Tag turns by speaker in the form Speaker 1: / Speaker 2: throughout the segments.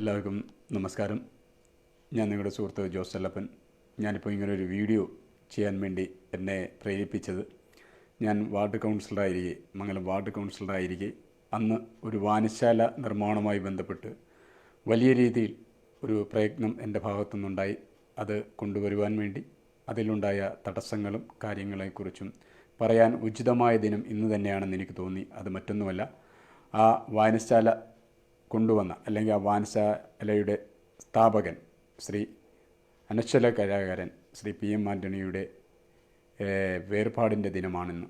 Speaker 1: എല്ലാവർക്കും നമസ്കാരം. ഞാൻ നിങ്ങളുടെ സുഹൃത്ത് ജോസ് അല്ലപ്പൻ. ഞാനിപ്പോൾ ഇങ്ങനൊരു വീഡിയോ ചെയ്യാൻ വേണ്ടി എന്നെ പ്രേരിപ്പിച്ചത്. ഞാൻ വാർഡ് കൗൺസിലറായിരിക്കെ മംഗലം വാർഡ് കൗൺസിലറായിരിക്കെ അന്ന് ഒരു വാനശാല നിർമ്മാണവുമായി ബന്ധപ്പെട്ട് വലിയ രീതിയിൽ ഒരു പ്രയത്നം എന്റെ ഭാഗത്തുനിന്നുണ്ടായി. അത് കൊണ്ടുവരുവാൻ വേണ്ടി അതിലുണ്ടായ തടസ്സങ്ങളും കാര്യങ്ങളെക്കുറിച്ചും പറയാൻ ഉചിതമായ ദിനം ഇന്ന് തന്നെയാണെന്ന് എനിക്ക് തോന്നി. അത് മറ്റൊന്നുമല്ല. ആ വായനശാല കൊണ്ടുവന്ന അല്ലെങ്കിൽ ആ വാൻസാലയുടെ സ്ഥാപകൻ ശ്രീ അനശ്വല കലാകാരൻ ശ്രീ പി എം ആന്റണിയുടെ വേർപാടിന്റെ ദിനമാണിന്ന്.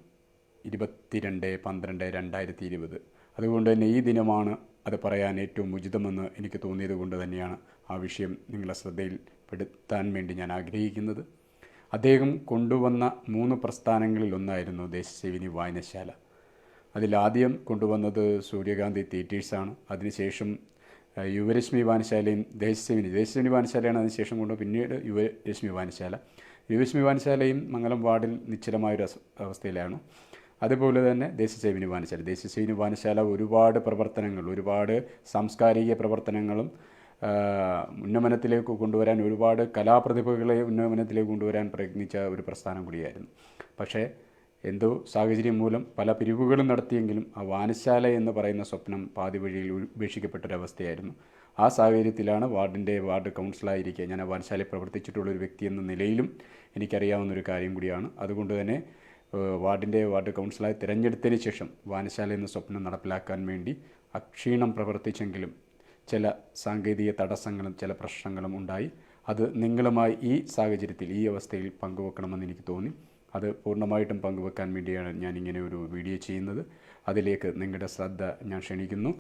Speaker 1: ഇരുപത്തിരണ്ട് പന്ത്രണ്ട് രണ്ടായിരത്തി ഇരുപത് അതുകൊണ്ട് തന്നെ ഈ ദിനമാണ് അത് പറയാൻ ഏറ്റവും ഉചിതമെന്ന് എനിക്ക് തോന്നിയത് കൊണ്ട് തന്നെയാണ് ആ വിഷയം നിങ്ങളെ ശ്രദ്ധയിൽപ്പെടുത്താൻ വേണ്ടി ഞാൻ ആഗ്രഹിക്കുന്നത്. അദ്ദേഹം കൊണ്ടുവന്ന മൂന്ന് പ്രസ്ഥാനങ്ങളിലൊന്നായിരുന്നു ദേശസേവിനി വായനശാല. അതിലാദ്യം കൊണ്ടുവന്നത് സൂര്യകാന്തി തിയേറ്റേഴ്സാണ് അതിനുശേഷം യുവരശ്മി വാനശാലയും ദേശസേവിനി ദേശസേവിനി വാനശാലയാണ് അതിനുശേഷം കൊണ്ട് പിന്നീട് യുവരശ്മി വാനശാല യുവരശ്മി വാനശാലയും മംഗലം വാർഡിൽ നിശ്ചലമായൊരു അവസ്ഥയിലാണ്. അതുപോലെ തന്നെ ദേശസേവിനി വാനശാല ദേശസേവിനി വാനശാല ഒരുപാട് പ്രവർത്തനങ്ങൾ ഒരുപാട് സാംസ്കാരിക പ്രവർത്തനങ്ങളും ഉന്നമനത്തിലേക്ക് കൊണ്ടുവരാൻ ഒരുപാട് കലാപ്രതിഭകളെ ഉന്നമനത്തിലേക്ക് കൊണ്ടുവരാൻ പ്രയത്നിച്ച ഒരു പ്രസ്ഥാനം കൂടിയായിരുന്നു. പക്ഷേ എന്തോ സാഹചര്യം മൂലം പല പിരിവുകളും നടത്തിയെങ്കിലും ആ വാനശാല എന്ന് പറയുന്ന സ്വപ്നം പാതി വഴിയിൽ ഉപേക്ഷിക്കപ്പെട്ടൊരവസ്ഥയായിരുന്നു. ആ സാഹചര്യത്തിലാണ് വാർഡിന്റെ വാർഡ് കൗൺസിലായിരിക്കെ ഞാൻ ആ വാനശാലയിൽ പ്രവർത്തിച്ചിട്ടുള്ള ഒരു വ്യക്തി എന്ന നിലയിലും എനിക്കറിയാവുന്ന ഒരു കാര്യം കൂടിയാണ്. അതുകൊണ്ട് തന്നെ വാർഡിന്റെ വാർഡ് കൗൺസിലായി തിരഞ്ഞെടുത്തതിന് ശേഷം വാനശാല എന്ന സ്വപ്നം നടപ്പിലാക്കാൻ വേണ്ടി അക്ഷീണം പ്രവർത്തിച്ചെങ്കിലും ചില സാങ്കേതിക തടസ്സങ്ങളും ചില പ്രശ്നങ്ങളും ഉണ്ടായി. അത് നിങ്ങളുമായി ഈ സാഹചര്യത്തിൽ ഈ അവസ്ഥയിൽ പങ്കുവെക്കണമെന്ന് എനിക്ക് തോന്നി. അത് പൂർണമായിട്ടും പങ്കുവെക്കാൻ വേണ്ടിയാണ് ഞാൻ ഇങ്ങനെ ഒരു വീഡിയോ ചെയ്യുന്നത്. അതിലേക്ക് നിങ്ങളുടെ ശ്രദ്ധ ഞാൻ ക്ഷണിക്കുന്നു.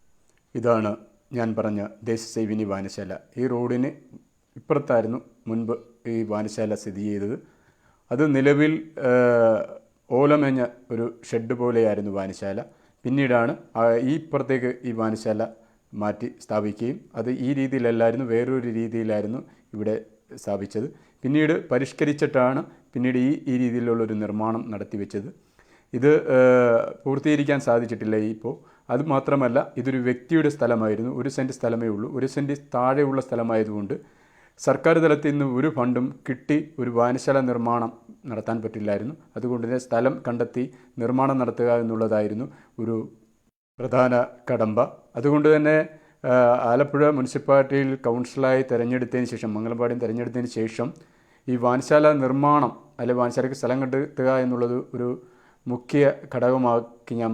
Speaker 1: ഇതാണ് ഞാൻ പറഞ്ഞ ദേശസേവിനി വായനശാല. ഈ റോഡിന് ഇപ്പുറത്തായിരുന്നു മുൻപ് ഈ വായനശാല സ്ഥിതി ചെയ്തത്. അത് നിലവിൽ ഓലമേഞ്ഞ ഒരു ഷെഡ് പോലെയായിരുന്നു വായനശാല. പിന്നീടാണ് ഈ ഇപ്പുറത്തേക്ക് ഈ വായനശാല മാറ്റി സ്ഥാപിക്കുകയും അത് ഈ രീതിയിലല്ലായിരുന്നു വേറൊരു രീതിയിലായിരുന്നു ഇവിടെ സ്ഥാപിച്ചത്. പിന്നീട് പരിഷ്കരിച്ചിട്ടാണ് പിന്നീട് ഈ ഈ രീതിയിലുള്ള ഒരു നിർമ്മാണം നടത്തിവെച്ചത് ഇത് പൂർത്തീകരിക്കാൻ സാധിച്ചിട്ടില്ല ഇപ്പോൾ അത് മാത്രമല്ല ഇതൊരു വ്യക്തിയുടെ സ്ഥലമായിരുന്നു. ഒരു സെന്റ് സ്ഥലമേ ഉള്ളൂ. ഒരു സെന്റ് താഴെയുള്ള സ്ഥലമായതുകൊണ്ട് സർക്കാർ തലത്തിൽ നിന്ന് ഒരു ഫണ്ടും കിട്ടി ഒരു വായനശാല നിർമ്മാണം നടത്താൻ പറ്റില്ലായിരുന്നു. അതുകൊണ്ട് തന്നെ സ്ഥലം കണ്ടെത്തി നിർമ്മാണം നടത്തുക എന്നുള്ളതായിരുന്നു ഒരു പ്രധാന കടമ്പ. അതുകൊണ്ട് തന്നെ ആലപ്പുഴ മുനിസിപ്പാലിറ്റിയിൽ കൗൺസിലായി തിരഞ്ഞെടുത്തതിന് ശേഷം മംഗലംപാടിയും തിരഞ്ഞെടുത്തതിന് ശേഷം ഈ വാൻശാല നിർമ്മാണം അല്ലെ വാൻശാലയ്ക്ക് സ്ഥലം കണ്ടെത്തുക എന്നുള്ളത് ഒരു മുഖ്യ ഘടകമാക്കി ഞാൻ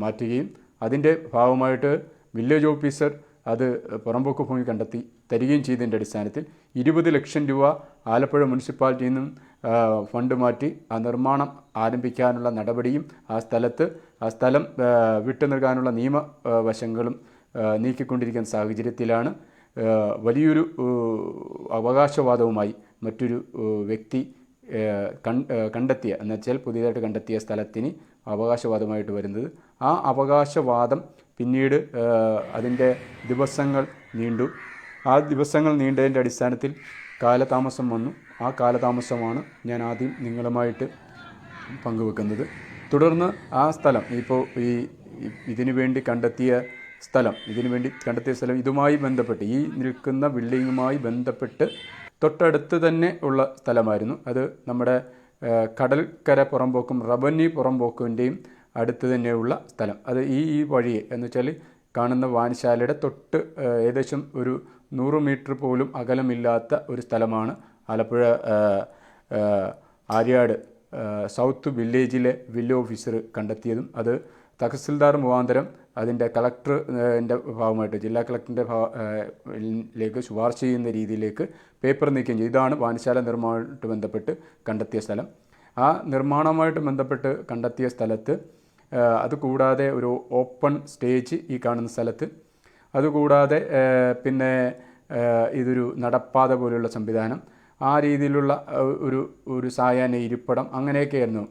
Speaker 1: മാറ്റുകയും അതിന്റെ ഭാഗമായിട്ട് വില്ലേജ് ഓഫീസർ അത് പുറമ്പോക്ക് ഭൂമി കണ്ടെത്തി തരികയും ചെയ്തതിന്റെ അടിസ്ഥാനത്തിൽ ഇരുപത് ലക്ഷം രൂപ ആലപ്പുഴ മുനിസിപ്പാലിറ്റിയിൽ നിന്നും ഫണ്ട് മാറ്റി ആ നിർമ്മാണം ആരംഭിക്കാനുള്ള നടപടിയും ആ സ്ഥലത്ത് ആ സ്ഥലം വിട്ടു നൽകാനുള്ള നിയമ ആ, വശങ്ങളും ആ, നീക്കിക്കൊണ്ടിരിക്കുന്ന സാഹചര്യത്തിലാണ് വലിയൊരു അവകാശവാദവുമായി മറ്റൊരു വ്യക്തി കണ്ടെത്തിയ എന്നുവെച്ചാൽ പുതിയതായിട്ട് കണ്ടെത്തിയ സ്ഥലത്തിന് അവകാശവാദമായിട്ട് വരുന്നത്. ആ അവകാശവാദം പിന്നീട് അതിന്റെ ദിവസങ്ങൾ നീണ്ടു. ആ ദിവസങ്ങൾ നീണ്ടതിന്റെ അടിസ്ഥാനത്തിൽ കാലതാമസം വന്നു. ആ കാലതാമസമാണ് ഞാൻ ആദ്യം നിങ്ങളുമായിട്ട് പങ്കുവെക്കുന്നത്. തുടർന്ന് ആ സ്ഥലം ഇപ്പോൾ ഈ- ഇതിനു വേണ്ടി കണ്ടെത്തിയ സ്ഥലം. ഇതിനു വേണ്ടി കണ്ടെത്തിയ സ്ഥലം ഇതുമായി ബന്ധപ്പെട്ട് ഈ നിൽക്കുന്ന ബിൽഡിങ്ങുമായി ബന്ധപ്പെട്ട് തൊട്ടടുത്ത് തന്നെ ഉള്ള സ്ഥലമായിരുന്നു. അത് നമ്മുടെ കടൽക്കര പുറമ്പോക്കും റവന്യൂ പുറമ്പോക്കിന്റെയും അടുത്ത് തന്നെയുള്ള സ്ഥലം. അത് ഈ ഈ വഴിയെ എന്ന് വെച്ചാൽ കാണുന്ന വാൻശാലയുടെ തൊട്ട് ഏകദേശം ഒരു നൂറ് മീറ്റർ പോലും അകലമില്ലാത്ത ഒരു സ്ഥലമാണ് ആലപ്പുഴ ആര്യാട് സൗത്ത് വില്ലേജിലെ വില്ലേജ് ഓഫീസർ കണ്ടെത്തിയതും. അത് തഹസിൽദാർ മുഖാന്തരം അതിന്റെ കളക്ടറിന്റെ ഭാഗമായിട്ട് ജില്ലാ കളക്ടറിന്റെ ഭാഗത്തിലേക്ക് ശുപാർശ ചെയ്യുന്ന രീതിയിലേക്ക് പേപ്പർ നീക്കം ചെയ്തു. ഇതാണ് വാനശാല നിർമ്മാണമായിട്ട് ബന്ധപ്പെട്ട് കണ്ടെത്തിയ സ്ഥലം. ആ നിർമ്മാണവുമായിട്ട് ബന്ധപ്പെട്ട് കണ്ടെത്തിയ സ്ഥലത്ത് അതുകൂടാതെ ഒരു ഓപ്പൺ സ്റ്റേജ് ഈ കാണുന്ന സ്ഥലത്ത് അതുകൂടാതെ പിന്നെ ഇതൊരു നടപ്പാത പോലെയുള്ള സംവിധാനം ആ രീതിയിലുള്ള ഒരു ഒരു സായാഹ്ന ഇരിപ്പിടം അങ്ങനെയൊക്കെയായിരുന്നു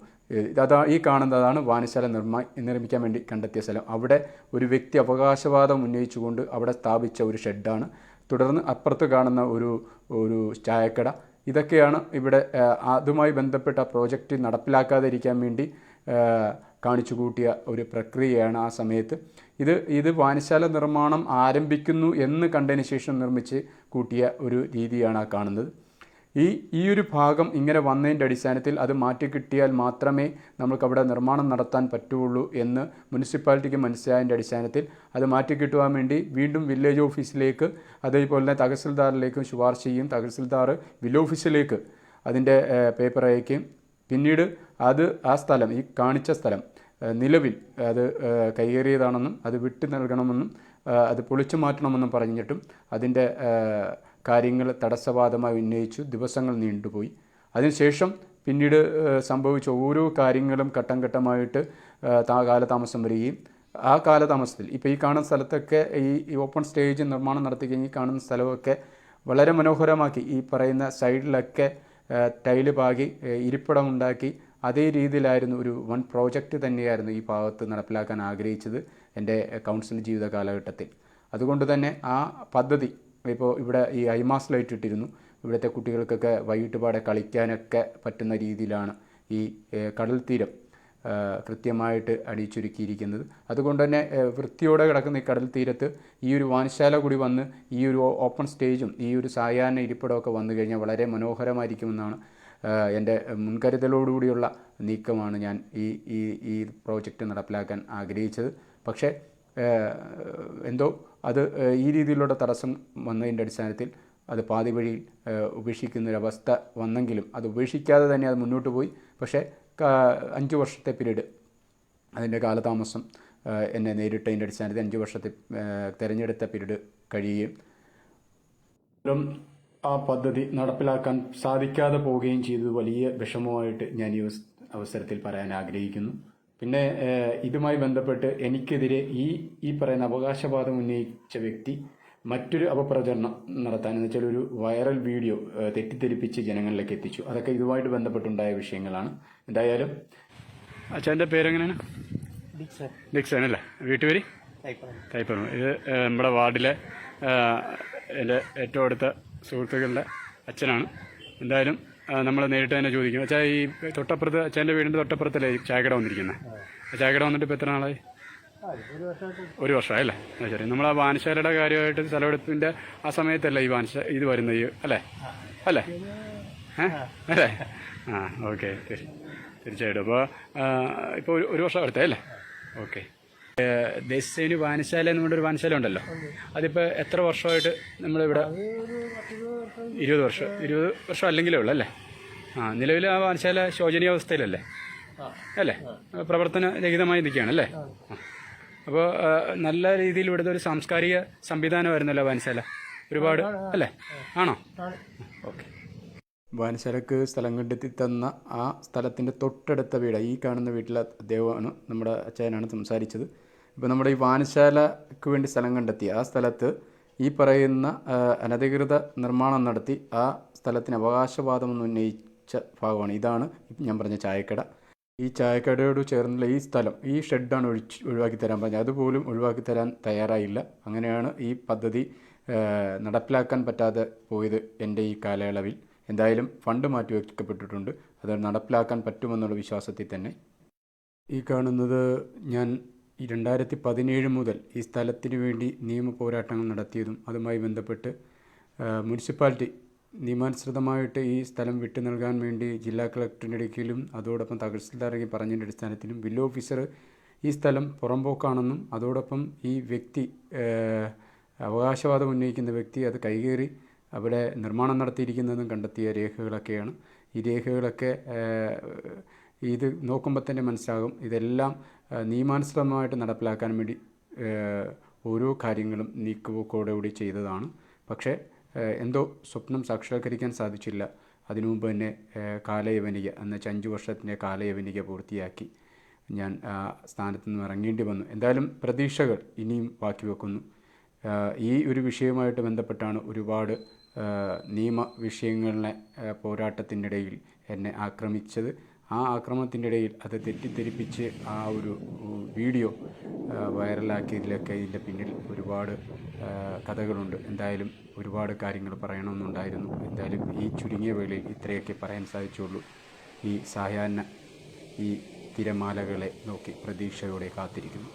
Speaker 1: അതാ ഈ കാണുന്നതാണ് വായനശാല നിർമ്മാ നിർമ്മിക്കാൻ വേണ്ടി കണ്ടെത്തിയ സ്ഥലം. അവിടെ ഒരു വ്യക്തി അവകാശവാദം ഉന്നയിച്ചുകൊണ്ട് അവിടെ സ്ഥാപിച്ച ഒരു ഷെഡാണ്. തുടർന്ന് അപ്പുറത്ത് കാണുന്ന ഒരു ഒരു ചായക്കട. ഇതൊക്കെയാണ് ഇവിടെ അതുമായി ബന്ധപ്പെട്ട പ്രോജക്റ്റ് നടപ്പിലാക്കാതിരിക്കാൻ വേണ്ടി കാണിച്ചു കൂട്ടിയ ഒരു പ്രക്രിയയാണ് ആ സമയത്ത്. ഇത് ഇത് വായനശാല നിർമ്മാണം ആരംഭിക്കുന്നു എന്ന് കണ്ടതിന് ശേഷം നിർമ്മിച്ച് കൂട്ടിയ ഒരു രീതിയാണ് ആ കാണുന്നത്. ഈ ഈ ഒരു ഭാഗം ഇങ്ങനെ വന്നതിന്റെ അടിസ്ഥാനത്തിൽ അത് മാറ്റി കിട്ടിയാൽ മാത്രമേ നമുക്ക് അവിടെ നിർമ്മാണം നടത്താൻ പറ്റുള്ളൂ എന്ന് മുനിസിപ്പാലിറ്റിക്ക് മനസ്സിലായതിന്റെ അടിസ്ഥാനത്തിൽ അത് മാറ്റി കിട്ടുവാൻ വേണ്ടി വീണ്ടും വില്ലേജ് ഓഫീസിലേക്ക് അതേപോലെ തന്നെ തഹസിൽദാറിലേക്കും ശുപാർശ ചെയ്യും. തഹസിൽദാർ വില്ലേജ് ഓഫീസിലേക്ക് അതിന്റെ പേപ്പർ അയക്കും പിന്നീട് അത് ആ സ്ഥലം ഈ കാണിച്ച സ്ഥലം നിലവിൽ അത് കൈയേറിയതാണെന്നും അത് വിട്ടു നൽകണമെന്നും അത് പൊളിച്ചു മാറ്റണമെന്നും പറഞ്ഞിട്ടും അതിന്റെ കാര്യങ്ങൾ തടസ്സവാദമായി ഉന്നയിച്ചു ദിവസങ്ങൾ നീണ്ടുപോയി. അതിനുശേഷം പിന്നീട് സംഭവിച്ച ഓരോ കാര്യങ്ങളും ഘട്ടം ഘട്ടമായിട്ട് കാലതാമസം വരികയും ആ കാലതാമസത്തിൽ ഇപ്പോൾ ഈ കാണുന്ന സ്ഥലത്തൊക്കെ ഈ ഓപ്പൺ സ്റ്റേജ് നിർമ്മാണം നടത്തി കഴിഞ്ഞ് കാണുന്ന സ്ഥലമൊക്കെ വളരെ മനോഹരമാക്കി. ഈ പറയുന്ന സൈഡിലൊക്കെ ടൈൽ പാകി ഇരിപ്പിടം ഉണ്ടാക്കി. അതേ രീതിയിലായിരുന്നു ഒരു വൺ പ്രോജക്റ്റ് തന്നെയായിരുന്നു ഈ ഭാഗത്ത് നടപ്പിലാക്കാൻ ആഗ്രഹിച്ചത് എന്റെ കൗൺസിൽ ജീവിത കാലഘട്ടത്തിൽ അതുകൊണ്ട് തന്നെ ആ പദ്ധതി ഇപ്പോൾ ഇവിടെ ഈ ഐമാസ് ലൈറ്റ് ഇട്ടിരുന്നു. ഇവിടുത്തെ കുട്ടികൾക്കൊക്കെ വൈകിട്ട് പാടെ കളിക്കാനൊക്കെ പറ്റുന്ന രീതിയിലാണ് ഈ കടൽ തീരം കൃത്യമായിട്ട് അടിച്ചൊരുക്കിയിരിക്കുന്നത്. അതുകൊണ്ട് തന്നെ വൃത്തിയോടെ കിടക്കുന്ന ഈ കടൽ തീരത്ത് ഈ ഒരു വാൻശാല കൂടി വന്ന് ഈ ഒരു ഓപ്പൺ സ്റ്റേജും ഈ ഒരു സായാഹ്ന ഇരിപ്പിടമൊക്കെ വന്നു കഴിഞ്ഞാൽ വളരെ മനോഹരമായിരിക്കുമെന്നാണ് എന്റെ മുൻകരുതലോടുകൂടിയുള്ള നീക്കമാണ് ഞാൻ ഈ ഈ ഈ പ്രോജക്റ്റ് നടപ്പിലാക്കാൻ ആഗ്രഹിച്ചത്. പക്ഷേ എന്തോ അത് ഈ രീതിയിലുള്ള തടസ്സം വന്നതിന്റെ അടിസ്ഥാനത്തിൽ അത് പാതി വഴിയിൽ ഉപേക്ഷിക്കുന്നൊരവസ്ഥ വന്നെങ്കിലും അത് ഉപേക്ഷിക്കാതെ തന്നെ അത് മുന്നോട്ട് പോയി. പക്ഷേ അഞ്ച് വർഷത്തെ പിരീഡ് അതിന്റെ കാലതാമസം എന്നെ നേരിട്ടതിന്റെ അടിസ്ഥാനത്തിൽ അഞ്ച് വർഷത്തെ തിരഞ്ഞെടുത്ത പീരീഡ് കഴിയുകയും ആ പദ്ധതി നടപ്പിലാക്കാൻ സാധിക്കാതെ പോവുകയും ചെയ്തത് വലിയ വിഷമമായിട്ട് ഞാൻ ഈ അവസരത്തിൽ പറയാൻ ആഗ്രഹിക്കുന്നു. പിന്നെ ഇതുമായി ബന്ധപ്പെട്ട് എനിക്കെതിരെ ഈ ഈ പറയുന്ന അവകാശവാദം ഉന്നയിച്ച വ്യക്തി മറ്റൊരു അപപ്രചരണം നടത്താൻ എന്ന് വെച്ചാൽ ഒരു വൈറൽ വീഡിയോ തെറ്റിദ്ധരിപ്പിച്ച് ജനങ്ങളിലേക്ക് എത്തിച്ചു. അതൊക്കെ ഇതുമായിട്ട് ബന്ധപ്പെട്ടുണ്ടായ വിഷയങ്ങളാണ്. എന്തായാലും അച്ഛന്റെ പേരെങ്ങനെയാണ്?
Speaker 2: ഡിക്സൺ.
Speaker 1: അല്ലേ? വീട്ടുപേര്? തൈപ്പറമ്പ്. ഇത് നമ്മുടെ വാർഡിലെ എന്റെ ഏറ്റവും അടുത്ത സുഹൃത്തുക്കളുടെ അച്ഛനാണ്. എന്തായാലും നമ്മൾ നേരിട്ട് തന്നെ ചോദിക്കും. അച്ഛാ ഈ തൊട്ടപ്പുറത്ത് അച്ഛന്റെ വീടിന്റെ തൊട്ടപ്പുറത്തല്ലേ ചായക്കട വന്നിരിക്കുന്നത് ചായക്കട വന്നിട്ട് ഇപ്പോൾ എത്ര നാളായി?
Speaker 2: ഒരു
Speaker 1: വർഷമായല്ലേ അല്ലേ? ശരി. നമ്മൾ ആ വാനശാലയുടെ കാര്യമായിട്ട് സ്ഥലമെടുപ്പിന്റെ ആ സമയത്തല്ല ഈ വാനശ ഇത് വരുന്നത് ഈ അല്ലേ? അല്ലേ? അല്ലേ? ആ ഓക്കെ തീർച്ചയായിട്ടും അപ്പോൾ ഇപ്പോൾ ഒരു ഒരു വർഷം അടുത്തേ അല്ലേ? ഓക്കെ. ദേശസേനി വായനശാല എന്ന് പറഞ്ഞൊരു വായനശാല ഉണ്ടല്ലോ. അതിപ്പോൾ എത്ര വർഷമായിട്ട് നമ്മളിവിടെ ഇരുപത് വർഷം ഇരുപത് വർഷം അല്ലെങ്കിലേ ഉള്ളൂ അല്ലേ? ആ നിലവിൽ ആ വായനശാല ശോചനീയാവസ്ഥയിലല്ലേ
Speaker 2: അവസ്ഥയിലല്ലേ?
Speaker 1: അല്ലേ? പ്രവർത്തന രഹിതമായി നിൽക്കുകയാണ് അല്ലേ? അപ്പോൾ നല്ല രീതിയിൽ ഇവിടുത്തെ ഒരു സാംസ്കാരിക സംവിധാനമായിരുന്നല്ലോ വായനശാല? ഒരുപാട് അല്ലേ? ആണ്? ഓക്കെ. വായനശാലക്ക് സ്ഥലം കണ്ടെത്തി തന്ന ആ സ്ഥലത്തിന്റെ തൊട്ടടുത്ത വീട് ഈ കാണുന്ന വീട്ടിലെ അദ്ദേഹമാണ് നമ്മുടെ അച്ഛനാണ് സംസാരിച്ചത്. ഇപ്പോൾ നമ്മുടെ ഈ വാനശാലക്ക് വേണ്ടി സ്ഥലം കണ്ടെത്തി. ആ സ്ഥലത്ത് ഈ പറയുന്ന അനധികൃത നിർമ്മാണം നടത്തി ആ സ്ഥലത്തിന് അവകാശവാദം എന്ന് ഉന്നയിച്ച ഭാഗമാണ്. ഇതാണ് ഞാൻ പറഞ്ഞ ചായക്കട. ഈ ചായക്കടയോട് ചേർന്നുള്ള ഈ സ്ഥലം ഈ ഷെഡാണ് ഒഴിച്ച് ഒഴിവാക്കി തരാൻ പറഞ്ഞത്. അതുപോലും ഒഴിവാക്കി തരാൻ തയ്യാറായില്ല. അങ്ങനെയാണ് ഈ പദ്ധതി നടപ്പിലാക്കാൻ പറ്റാതെ പോയത് എന്റെ ഈ കാലയളവിൽ. എന്തായാലും ഫണ്ട് മാറ്റി മാറ്റിവെക്കപ്പെട്ടിട്ടുണ്ട് അത് നടപ്പിലാക്കാൻ പറ്റുമെന്നുള്ള വിശ്വാസത്തിൽ തന്നെ. ഈ കാണുന്നത് ഞാൻ രണ്ടായിരത്തി പതിനേഴ് മുതൽ ഈ സ്ഥലത്തിന് വേണ്ടി നിയമ പോരാട്ടങ്ങൾ നടത്തിയതും അതുമായി ബന്ധപ്പെട്ട് മുനിസിപ്പാലിറ്റി നിയമാനുസൃതമായിട്ട് ഈ സ്ഥലം വിട്ടു നൽകാൻ വേണ്ടി ജില്ലാ കളക്ടറിന്റെ ഇടയ്ക്കിലും അതോടൊപ്പം തഹസിൽദാർക്ക് പറഞ്ഞതിന്റെ അടിസ്ഥാനത്തിലും ബില്ല് ഓഫീസർ ഈ സ്ഥലം പുറമ്പോക്കാണെന്നും അതോടൊപ്പം ഈ വ്യക്തി അവകാശവാദം ഉന്നയിക്കുന്ന വ്യക്തി അത് കൈകേറി അവിടെ നിർമ്മാണം നടത്തിയിരിക്കുന്നതും കണ്ടെത്തിയ രേഖകളൊക്കെയാണ്. ഈ രേഖകളൊക്കെ ഇത് നോക്കുമ്പോൾ തന്നെ മനസ്സിലാകും. ഇതെല്ലാം നിയമാനുസൃതമായിട്ട് നടപ്പിലാക്കാൻ വേണ്ടി ഓരോ കാര്യങ്ങളും നീക്കുപോക്കോടുകൂടി ചെയ്തതാണ്. പക്ഷേ എന്തോ സ്വപ്നം സാക്ഷാത്കരിക്കാൻ സാധിച്ചില്ല. അതിനു മുമ്പ് തന്നെ കാലയവനിക എന്ന് വെച്ചാൽ അഞ്ച് വർഷത്തിന്റെ കാലയവനിക പൂർത്തിയാക്കി ഞാൻ സ്ഥാനത്ത് നിന്ന് ഇറങ്ങേണ്ടി വന്നു. എന്തായാലും പ്രതീക്ഷകൾ ഇനിയും ബാക്കി വെക്കുന്നു. ഈ ഒരു വിഷയവുമായിട്ട് ബന്ധപ്പെട്ടാണ് ഒരുപാട് നിയമ വിഷയങ്ങളിലെ പോരാട്ടത്തിനിടയിൽ എന്നെ ആക്രമിച്ചത്. ആ ആക്രമണത്തിന്റെ ഇടയിൽ അത് തെറ്റിദ്ധരിപ്പിച്ച് ആ ഒരു വീഡിയോ വൈറലാക്കിയതിലൊക്കെ ഇതിന്റെ പിന്നിൽ ഒരുപാട് കഥകളുണ്ട്. എന്തായാലും ഒരുപാട് കാര്യങ്ങൾ പറയണമെന്നുണ്ടായിരുന്നു. എന്തായാലും ഈ ചുരുങ്ങിയ വേളയിൽ ഇത്രയൊക്കെ പറയാൻ സാധിച്ചുള്ളൂ. ഈ സായാഹ്ന ഈ തിരമാലകളെ നോക്കി പ്രതീക്ഷയോടെ കാത്തിരിക്കുന്നു.